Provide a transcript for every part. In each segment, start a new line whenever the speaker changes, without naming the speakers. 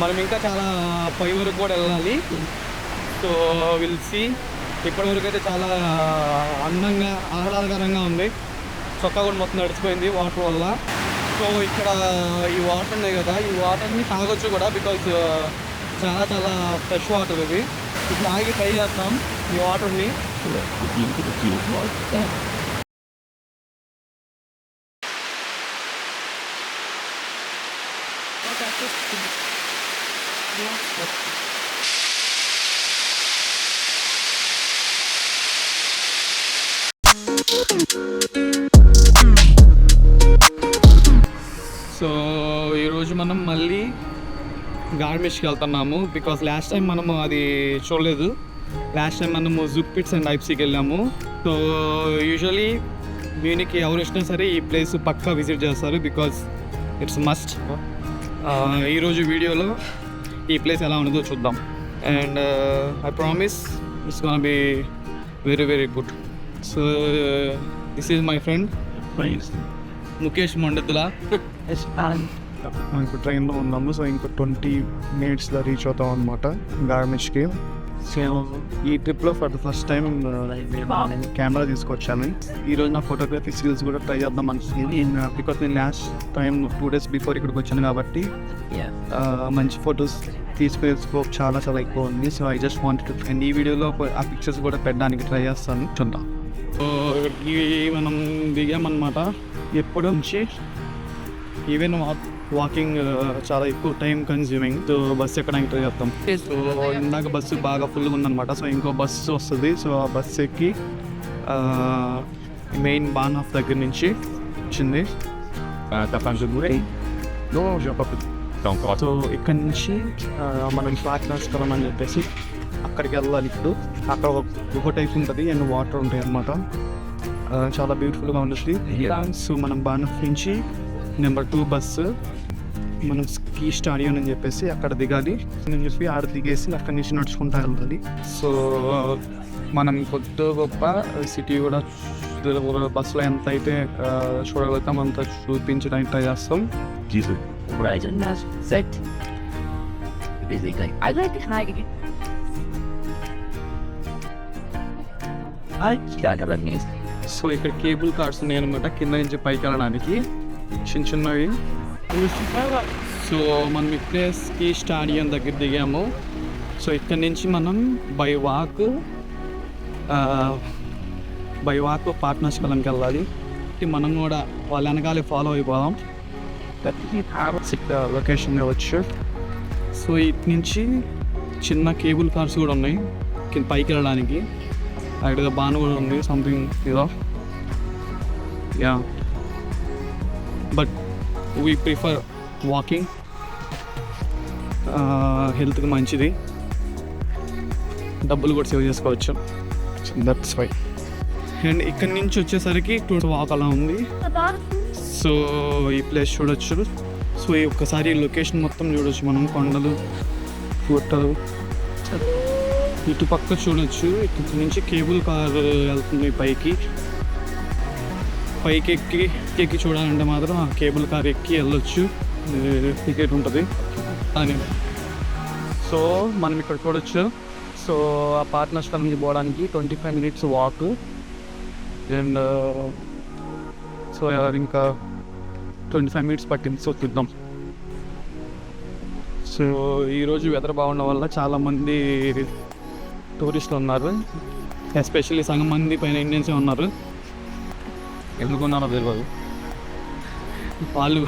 మనం ఇంకా చాలా పై వరకు కూడా వెళ్ళాలి. సో విల్ సి ఇప్పటివరకు అయితే చాలా అందంగా ఆహ్లాదకరంగా ఉంది. చొక్కా కూడా మొత్తం నడిచిపోయింది వాటర్ వల్ల. సో ఇక్కడ ఈ వాటర్ ఉన్నాయి కదా ఈ వాటర్ని తాగొచ్చు కూడా బికాజ్ చాలా చాలా ఫ్రెష్ వాటర్ ఇది. ఇప్పుడు తాగి ట్రై చేస్తాం ఈ వాటర్ని గార్మిష్కి వెళ్తున్నాము బికాస్ లాస్ట్ టైం మనము అది చూడలేదు. లాస్ట్ టైం మనము జుక్ పిట్స్ అండ్ ఐప్సీకి వెళ్ళాము. సో యూజువలీ మ్యూనిక్ ఎవరు వచ్చినా సరే ఈ ప్లేస్ పక్కా విజిట్ చేస్తారు బికాస్ ఇట్స్ మస్ట్ ఈరోజు వీడియోలో ఈ ప్లేస్ ఎలా ఉన్నదో చూద్దాం. And I promise it's gonna be very very good so this is my friend Mukesh మండతులా
ఇప్పుడు ట్రైన్లో ఉన్నాము సో ఇంకో ట్వంటీ మినిట్స్లో రీచ్ అవుతాం అనమాట గార్మిష్కి సో ఈ ట్రిప్లో for the first time camera తీసుకొచ్చాను. ఈ రోజు నా ఫోటోగ్రఫీ స్కిల్స్ కూడా ట్రై చేద్దాం అనుకుంది బికాస్ నేను last time two days before ఇక్కడికి వచ్చాను కాబట్టి ఆ, మంచి ఫొటోస్ తీసుకునే స్కోప్ చాలా చాలా ఎక్కువ ఉంది. So I just want to and ఈ వీడియోలో ఆ పిక్చర్స్ కూడా పెట్టడానికి ట్రై చేస్తాను. చూద్దాం.
సో మనం దిగామన్నమాట. ఎప్పటి నుంచి? ఈవెన్ వాకింగ్ చాలా ఎక్కువ టైం కన్జ్యూమింగ్ సో బస్సు ఎక్కడానికి ట్రై చేస్తాం. సో ఇందాక బస్సు బాగా ఫుల్గా ఉందన్నమాట. సో ఇంకో బస్సు వస్తుంది. సో ఆ బస్సు ఎక్కి మెయిన్ బాన్ ఆఫ్ దగ్గర నుంచి వచ్చింది. సో ఇక్కడ నుంచి మనం పార్ట్నర్స్కరం అని చెప్పేసి అక్కడికి వెళ్ళాలి ఇప్పుడు. అక్కడ ఒక గుహ టైప్ ఉంటుంది. అండ్ వాటర్ ఉంటాయి అన్నమాట. ఆ, చాలా బ్యూటిఫుల్గా ఉంటుంది సో మనం బాణఫ్ నుంచి నెంబర్ టూ బస్సు మనం స్కీ స్టాడియం అని చెప్పేసి అక్కడ దిగాలి అని చెప్పి ఆడ దిగేసి అక్కడి నుంచి నడుచుకుంటా వెళ్ళాలి సో మనం కొద్ది గొప్ప సిటీ కూడా బస్సులో ఎంత అయితే ఆ, చూడగలుగుతాం అంత చూపించడానికి ట్రై చేస్తాం
Jesus. Right, and that's set. Basically, I like it high. I got a nice.
So ఇక్కడ కేబుల్ కార్డ్స్ ఉన్నాయి అనమాట కింద నుంచి పైకి వెళ్ళడానికి చిన్న చిన్నవి సో మనం ఇప్పుడే స్కీ స్టాడియం దగ్గర దిగాము. సో ఇక్కడ నుంచి మనం by walk by walk Partnach కలంకి వెళ్ళాలి మనం కూడా వాళ్ళ వెనకాలే ఫాలో అయిపోదాం. లొకేషన్ కావచ్చు. సో ఇటు నుంచి చిన్న కేబుల్ కార్స్ కూడా ఉన్నాయి. కింద పైకి వెళ్ళడానికి. అక్కడ బాను కూడా ఉంది something yeah but we prefer walking హెల్త్కి మంచిది. డబ్బులు కూడా సేవ్ చేసుకోవచ్చు.
దట్స్ వై
అండ్ ఇక్కడి నుంచి వచ్చేసరికి టూ వాక్ అలా ఉంది. సో ఈ ప్లేస్ చూడొచ్చు. సో ఈ ఒక్కసారి లొకేషన్ మొత్తం చూడొచ్చు మనం. కొండలు గుట్టలు. ఇటు పక్క చూడొచ్చు. ఇటు నుంచి కేబుల్ కార్ వెళ్తుంది పైకి. పైకి ఎక్కి ఎక్కి చూడాలంటే మాత్రం ఆ కేబుల్ కార్ ఎక్కి వెళ్ళొచ్చు. టికెట్ ఉంటుంది. అని. సో మనం ఇక్కడ చూడొచ్చు. సో ఆ పార్ట్నర్స్ నుంచి పోవడానికి twenty five minutes walk and so ఇంకా ట్వంటీ ఫైవ్ మినిట్స్ పట్టింది. సో చూద్దాం. సో ఈరోజు వెదర్ బాగుండడం వల్ల చాలామంది టూరిస్టులు ఉన్నారు. ఎస్పెషల్లీ సగం మంది పైన ఇండియన్సే ఉన్నారు. ఎందుకున్నారో తెలియదు వాళ్ళు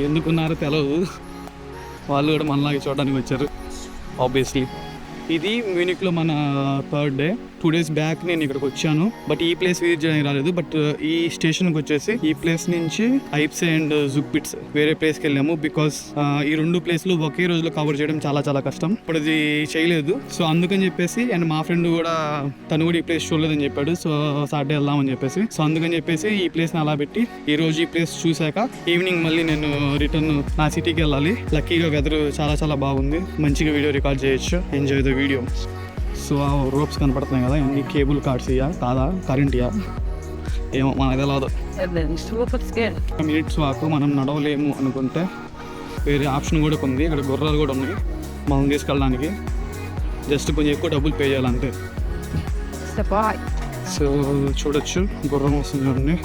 ఎందుకున్నారో తెలియదు వాళ్ళు కూడా మనలాగే చూడడానికి వచ్చారు ఆబ్వియస్లీ ఇది మ్యూనిక్లో మన third day two days back నేను ఇక్కడికి వచ్చాను. బట్ ఈ ప్లేస్ విజిట్ చేయడానికి రాలేదు. బట్ uh, ఈ స్టేషన్కి వచ్చేసి ఈ ప్లేస్ నుంచి ఐప్స్ అండ్ జుక్పిట్స్ వేరే ప్లేస్కి వెళ్ళాము. బికాస్ uh, ఈ రెండు ప్లేస్లు ఒకే రోజులో కవర్ చేయడం చాలా చాలా కష్టం. ఇప్పుడు అది చేయలేదు. సో అందుకని చెప్పేసి అండ్ మా ఫ్రెండ్ కూడా తను కూడా ఈ ప్లేస్ చూడలేదని చెప్పాడు. సో సాటర్డే వెళ్దామని చెప్పేసి. సో అందుకని చెప్పేసి ఈ ప్లేస్ని అలా పెట్టి ఈ రోజు ఈ ప్లేస్ చూశాక ఈవినింగ్ మళ్ళీ నేను రిటర్న్ నా సిటీకి వెళ్ళాలి. లక్కీగా వెదర్ చాలా చాలా బాగుంది. మంచిగా వీడియో రికార్డ్ చేయొచ్చు. ఎంజాయ్ ద వీడియో సో ఆ రోప్స్ కనపడుతున్నాయి కదా ఇవన్నీ కేబుల్ కార్డ్స్ ఇయ్యా కాదా కరెంట్ ఇయ్యా? ఏమో మనకు తెలియదు మినిట్స్ వాకు మనం నడవలేము అనుకుంటే వేరే ఆప్షన్ కూడా ఉంది ఇక్కడ గుర్రాలు కూడా ఉన్నాయి మనం తీసుకెళ్ళడానికి. జస్ట్ కొంచెం ఎక్కువ డబ్బులు పే
చేయాలంటే
సో చూడొచ్చు గుర్రం వస్తుంది చూడండి.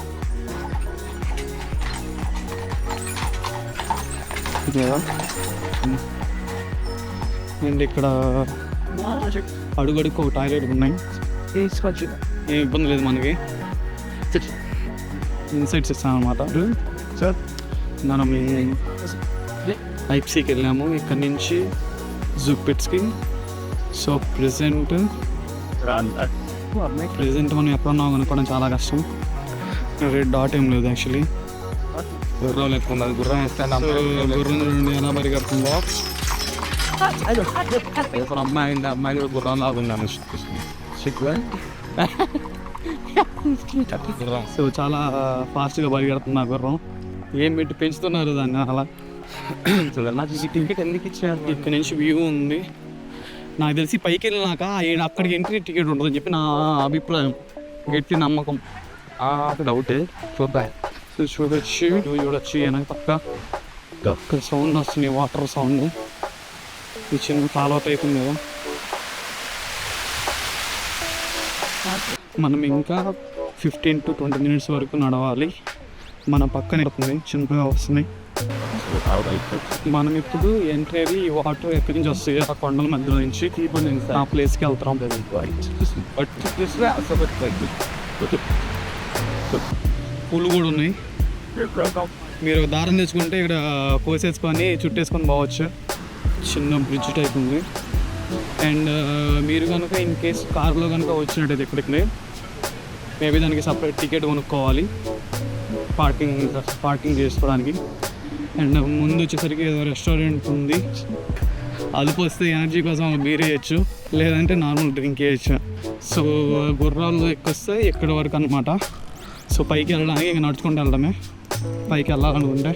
అండ్ ఇక్కడ అడుగడుకు ఒక టాయిలెట్ ఉన్నాయి. ఏం ఇబ్బంది లేదు మనకి. ఇన్సైట్స్ ఇస్తాను అనమాట
సార్.
మనం ఐప్సీకి వెళ్ళాము ఇక్కడ నుంచి జూపిట్స్కి. సో ప్రెసెంట్ ప్రెసెంట్ మనం ఎక్కడున్నాం కనుక్కోవడం చాలా కష్టం. రెడ్ డాట్ ఏం లేదు యాక్చువల్లీ గుర్రం అది గుర్రం వేస్తే గుర్రం ఎలా పరిగెడుతుందో అమ్మాయి అమ్మాయి కూడా గుర్రం లాగుంది సో చాలా ఫాస్ట్గా పరిగెడుతుంది గుర్రం. ఏం పెట్టి పెంచుతున్నారు దాన్ని అలా? టికెట్ ఎందుకు ఇచ్చారు? ఇక్కడ నుంచి వ్యూ ఉంది. నాకు తెలిసి పైకి వెళ్ళినాక అక్కడికి ఎంట్రీ టికెట్ ఉంటుందని చెప్పి నా అభిప్రాయం. గట్టి నమ్మకం. డౌట్. చూద్దాం. సో చూడొచ్చు చూడొచ్చు వెనక పక్క. సౌండ్ వస్తుంది వాటర్ సౌండ్ ఈ చిన్న కాలువ టైప్ ఉంది కదా. మనం ఇంకా ఫిఫ్టీన్ టు ట్వంటీ మినిట్స్ వరకు నడవాలి. మన పక్కన వస్తుంది చిన్నగా వస్తున్నాయి మనం ఇప్పుడు ఎంట్రీ అయ్యి ఈ వాటర్ ఎక్కడి నుంచి వస్తాయి? ఆ కొండల మధ్యలో నుంచి ఆ ప్లేస్కి వెళ్తాం. పూలు కూడా ఉన్నాయి. మీరు దారం తెచ్చుకుంటే ఇక్కడ కోసేసుకొని చుట్టేసుకొని పోవచ్చు. చిన్న బ్రిడ్జ్ టైప్ ఉంది. అండ్ uh, మీరు కనుక ఇన్ కేస్ కార్లో కనుక వచ్చినట్టయితే ఇక్కడికి మేబీ దానికి సపరేట్ టికెట్ కొనుక్కోవాలి. పార్కింగ్ పార్కింగ్ చేసుకోవడానికి. అండ్ uh, ముందు వచ్చేసరికి ఏదో రెస్టారెంట్ ఉంది. అదుపు వస్తే ఎనర్జీ కోసం బీర్ వేయచ్చు. లేదంటే నార్మల్ డ్రింక్ వేయచ్చు. సో గుర్రాలు ఎక్కొస్తే ఎక్కడి వరకు అనమాట సో పైకి వెళ్ళడానికి ఇంకా నడుచుకుంటూ వెళ్ళడమే. పైకి వెళ్ళాలనుకుంటే.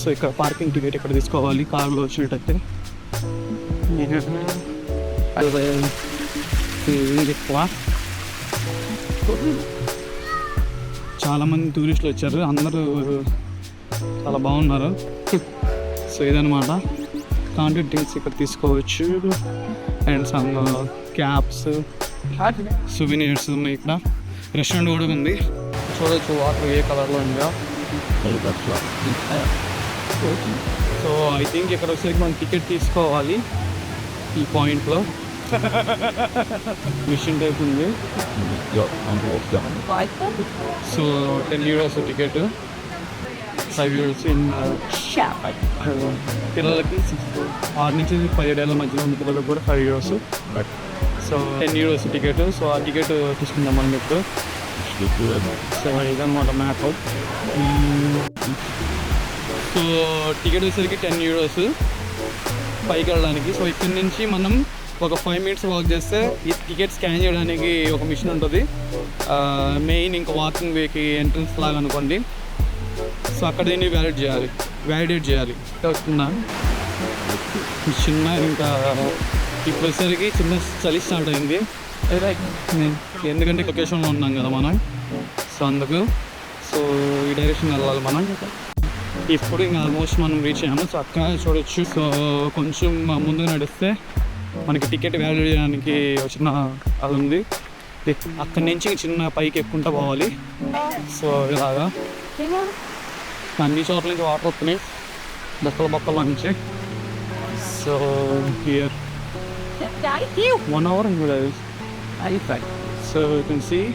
సో ఇక్కడ పార్కింగ్ టికెట్ ఇక్కడ తీసుకోవాలి కార్లో వచ్చినట్టయితే. ఇది ఎక్కువ చాలామంది టూరిస్టులు వచ్చారు అందరూ చాలా బాగున్నారు. సో ఇదనమాట కాంటెంట్ డ్రింక్స్ ఇక్కడ తీసుకోవచ్చు. అండ్ సమ్ క్యాప్స్ సువెనీర్స్ ఉన్నాయి ఇక్కడ. రెస్టారెంట్ కూడా ఉంది. చూడొచ్చు వాటర్ ఏ కలర్లో ఉందో? సో ఐ థింక్ ఇక్కడ వచ్చేసరికి మనం టికెట్ తీసుకోవాలి ఈ పాయింట్లో మిషన్ టైప్ ఉంది. So ten euros ticket five euros in పిల్లలకి ఆరు నుంచి పదిహేడేళ్ళ మధ్యలో ఉన్న పిల్లలకు కూడా five euros so ten euros ticket so ఆ టికెట్ తీసుకుందాం మనం ఇప్పుడు. సో ఇదన్నమాట మ్యాప్ సో టికెట్ వచ్చేసరికి టెన్ యూరోస్ పైకి వెళ్ళడానికి. సో ఇక్కడి నుంచి మనం ఒక ఫైవ్ మినిట్స్ వాక్ చేస్తే ఈ టికెట్ స్కాన్ చేయడానికి ఒక మిషన్ ఉంటుంది. మెయిన్ ఇంకా వాకింగ్ వేకి ఎంట్రన్స్ లాగా అనుకోండి. సో అక్కడ దీన్ని వ్యాలిడ్ చేయాలి. వ్యాలిడేట్ చేయాలి. వస్తుందా చిన్న ఇంకా ఇప్పుడు వచ్చేసరికి చిన్న చలి స్టార్ట్ అయింది. ఎందుకంటే లొకేషన్లో ఉన్నాం కదా మనం. సో అందుకు సో ఈ డైరెక్షన్ వెళ్ళాలి మనం. ఇప్పుడు ఇంకా ఆల్మోస్ట్ మనం రీచ్ అయ్యాము. సో అక్కడ చూడొచ్చు. సో కొంచెం ముందుకు నడిస్తే మనకి టికెట్ వాల్యూ చేయడానికి వచ్చిన అది ఉంది. అక్కడి నుంచి చిన్న పైకి ఎక్కుంటా పోవాలి. సో ఇలాగా. అన్ని చోట్ల నుంచి వాటర్ వస్తున్నాయి. బొక్కల బొక్కల నుంచి so here one hour so you can see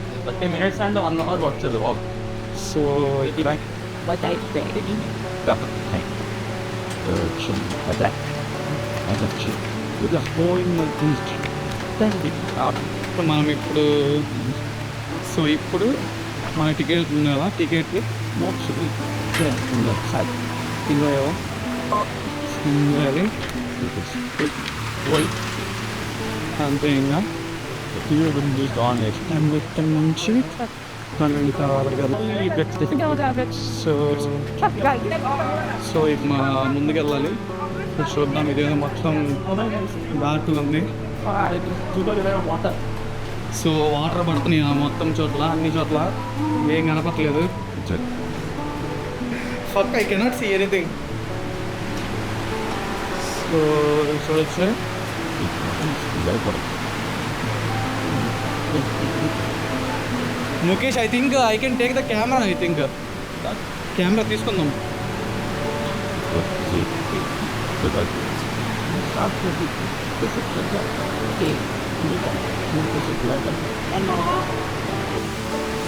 so
What I say.
ఇప్పుడు మనం ఇప్పుడు సో ఇప్పుడు మన టికెట్ ఉంది కదా టికెట్కి ఇరవై అది అంతే ఇంకా ఇక్కడ నుంచి పన్నెండు కావాలి కదా సో సో ఇక మా ముందుకెళ్ళాలి చూద్దాం ఇదేదో మొత్తం డార్క్ ఉంది సో వాటర్ పడుతున్నాయి ఆ మొత్తం చోట్ల అన్ని చోట్ల ఏం కనపట్లేదు fuck I cannot see anything so చూడొచ్చు Mukesh I think I can take the camera I think camera తీసుకుందాం.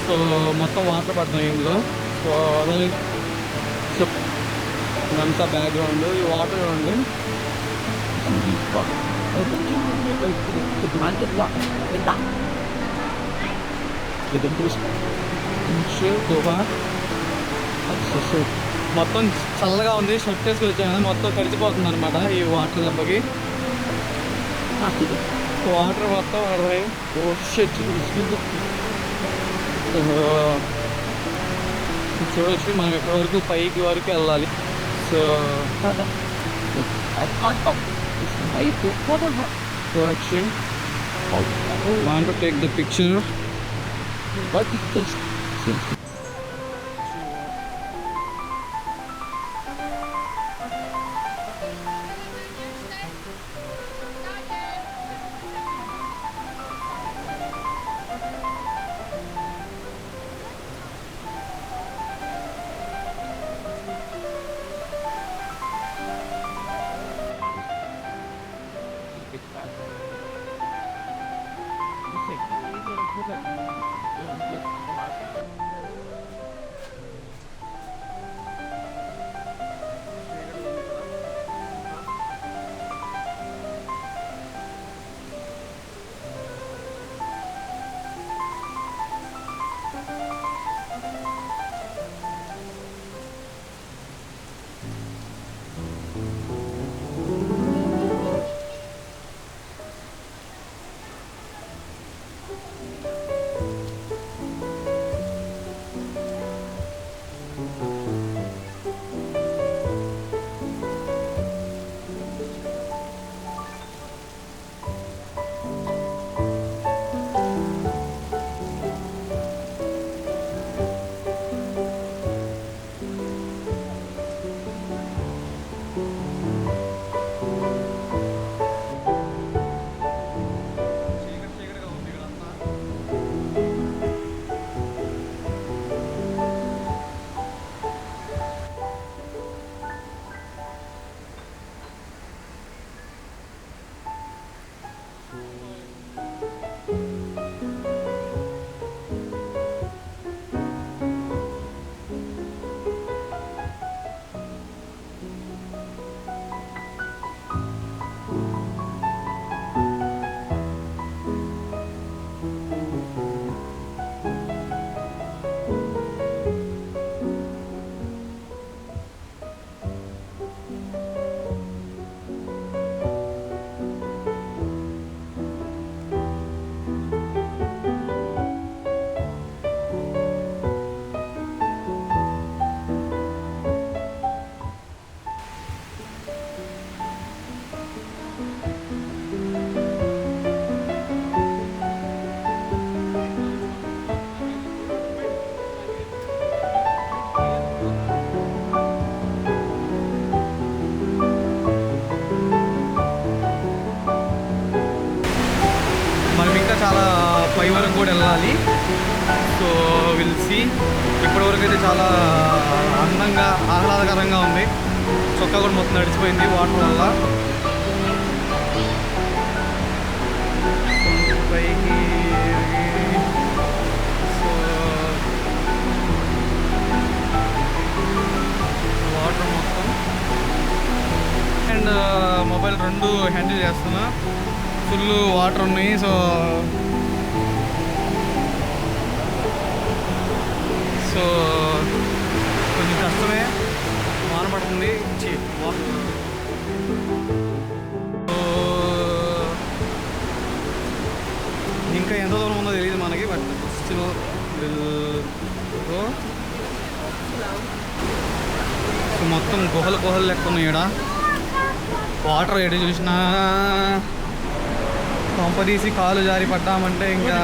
సో మొత్తం వాటర్ పడుతున్నాయి ఇందులో. సో సో ఇదంతా బ్యాక్గ్రౌండ్ ఈ వాటర్ చూడండి. శోభా మొత్తం చల్లగా ఉంది షర్ట్ వేసుకొని వచ్చాను మొత్తం తడిచిపోతుంది అనమాట ఈ వాటర్ దెబ్బకి వాటర్ మొత్తం ఓ షెట్ చూడొచ్చు మనం ఎక్కడి వరకు పైకి వరకు వెళ్ళాలి సో చూడొచ్చు want to take the picture మనం ఇప్పటి వరకు అయితే చాలా అందంగా ఆహ్లాదకరంగా ఉంది. చొక్కా కూడా మొత్తం నడిచిపోయింది వాటర్ వల్ల. పైకి సో వాటర్ మొత్తం. అండ్ మొబైల్ రెండు హ్యాండిల్ చేస్తున్నా. ఫుల్ వాటర్ ఉన్నాయి సో సో కొంచెం కష్టమే. వాన పడుతుంది. ఇంకా ఎంత దూరం ఉందో తెలియదు మనకి బట్ స్టిల్ సో మొత్తం గుహలు గుహలు లెక్క ఉన్నాయి ఇక్కడ వాటర్ ఎటు చూసినా కొంపదీసి కాలు జారి పడ్డామంటే ఇంకా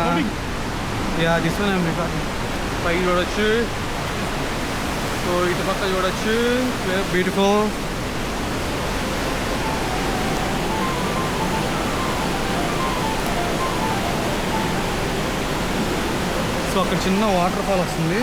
యా తీసుకున్నాం రికార్డ్ పైకి చూడొచ్చు. సో ఇటు పక్క చూడొచ్చు. బ్యూటిఫుల్ సో అక్కడ చిన్న వాటర్ ఫాల్ వస్తుంది.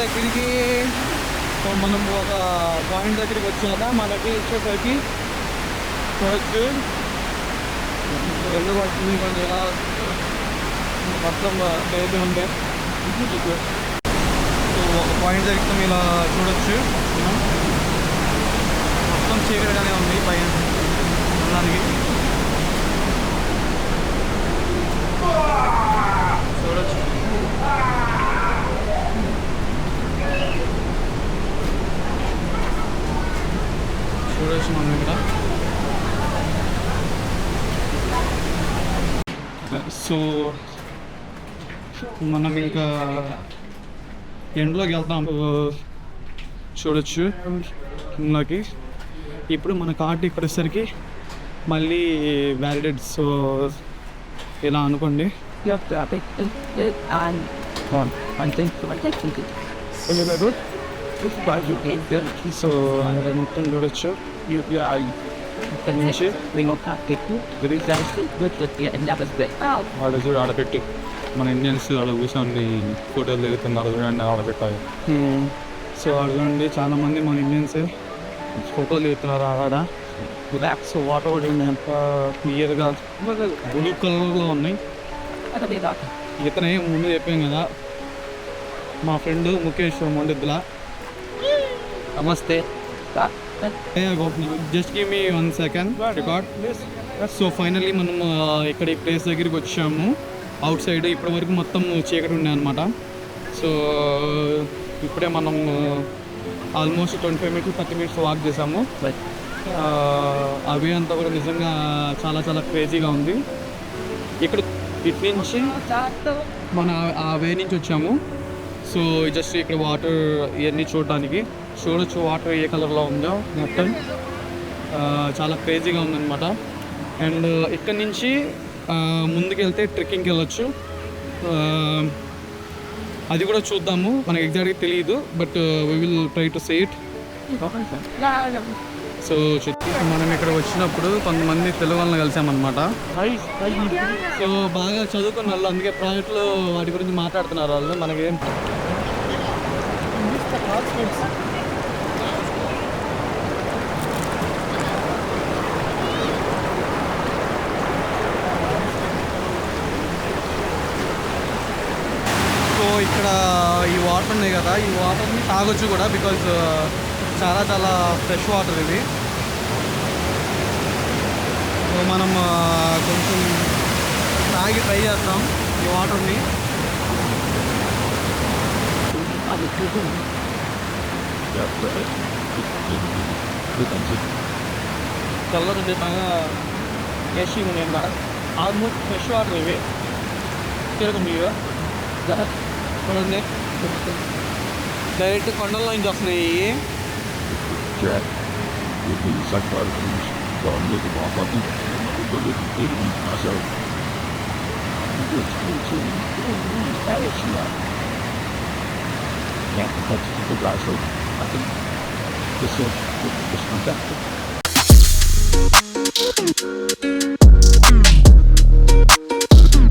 దగ్గరికి సో మనం ఒక పాయింట్ దగ్గరికి వచ్చాక మనకి ఇచ్చేసరికి చూడొచ్చు ఎందుకు వచ్చింది కొంచెం ఎలా మొత్తం లేదు ఉండే. సో ఒక పాయింట్ దగ్గర ఇలా చూడొచ్చు. మొత్తం చీకటిగానే ఉంది పైన. ఉండడానికి చూడొచ్చు మనం ఇక్కడ. సో మనం ఇంకా ఎండ్లోకి వెళ్తాం. చూడొచ్చు ఇంట్లోకి ఇప్పుడు మన కార్డు వచ్చేసరికి మళ్ళీ వ్యాలిడేట్. సో ఇలా అనుకోండి.
You
సో అక్కడ మొత్తం చూడొచ్చు
You you are you can
Finish it.
We don't have
ఆడ చూడు ఆడ పెట్టి మన ఇండియన్స్ ఆడ కూర్చొని ఫోటోలు దిగుతున్నారు చూడండి ఆడ సో ఆడ చూడండి చాలా మంది మన ఇండియన్స్ ఫోటోలు దిగుతున్నారు ఆడ రిలాక్స్ వాటర్ కూడా ఎంత క్లియర్గా బ్లూ కలర్లో ఉన్నాయి ఇతనే ముందు చెప్పాం కదా మా ఫ్రెండ్ ముఖేష్ మొండిద్దుల నమస్తే just give me one second record so finally మనం ఇక్కడ ఈ ప్లేస్ దగ్గరికి వచ్చాము. అవుట్ సైడ్ ఇప్పటి వరకు మొత్తం చీకటి ఉండే అనమాట సో ఇప్పుడే మనం almost twenty five minutes thirty minutes walk చేసాము. అవి అంతా కూడా నిజంగా చాలా చాలా క్రేజీగా ఉంది. ఇక్కడ ఇటు నుంచి మన ఆ వే నుంచి వచ్చాము. సో జస్ట్ ఇక్కడ వాటర్ ఇవన్నీ చూడడానికి. చూడొచ్చు వాటర్ ఏ కలర్లో ఉందో మొత్తం. చాలా క్రేజీగా ఉందన్నమాట. అండ్ ఇక్కడ నుంచి ముందుకెళ్తే ట్రెక్కింగ్కి వెళ్ళొచ్చు. అది కూడా చూద్దాము. మనకు ఎగ్జాక్ట్గా తెలియదు but we will try to say it so మనం ఇక్కడ వచ్చినప్పుడు కొంతమంది తెలుగు వాళ్ళని కలిసామన్నమాట. సో బాగా చదువుకున్న వాళ్ళు అందుకే ప్రాజెక్టులు వాటి గురించి మాట్లాడుతున్నారు వాళ్ళు. మనకి ఇక్కడ ఈ వాటర్ ఉన్నాయి కదా ఈ వాటర్ని తాగొచ్చు కూడా బికాజ్ uh, చాలా చాలా ఫ్రెష్ వాటర్ ఇది. సో మనం uh, కొంచెం తాగి ట్రై చేస్తాం ఈ వాటర్ని చల్లదండి బాగా టేస్టీగా ఉన్నాయి ఆల్మోస్ట్ ఫ్రెష్ వాటర్ ఇవి. తిరగ మీరు చూడండి డైరెక్ట్ కొండల నుంచి వస్తున్నాయి ఇవి.
Jack,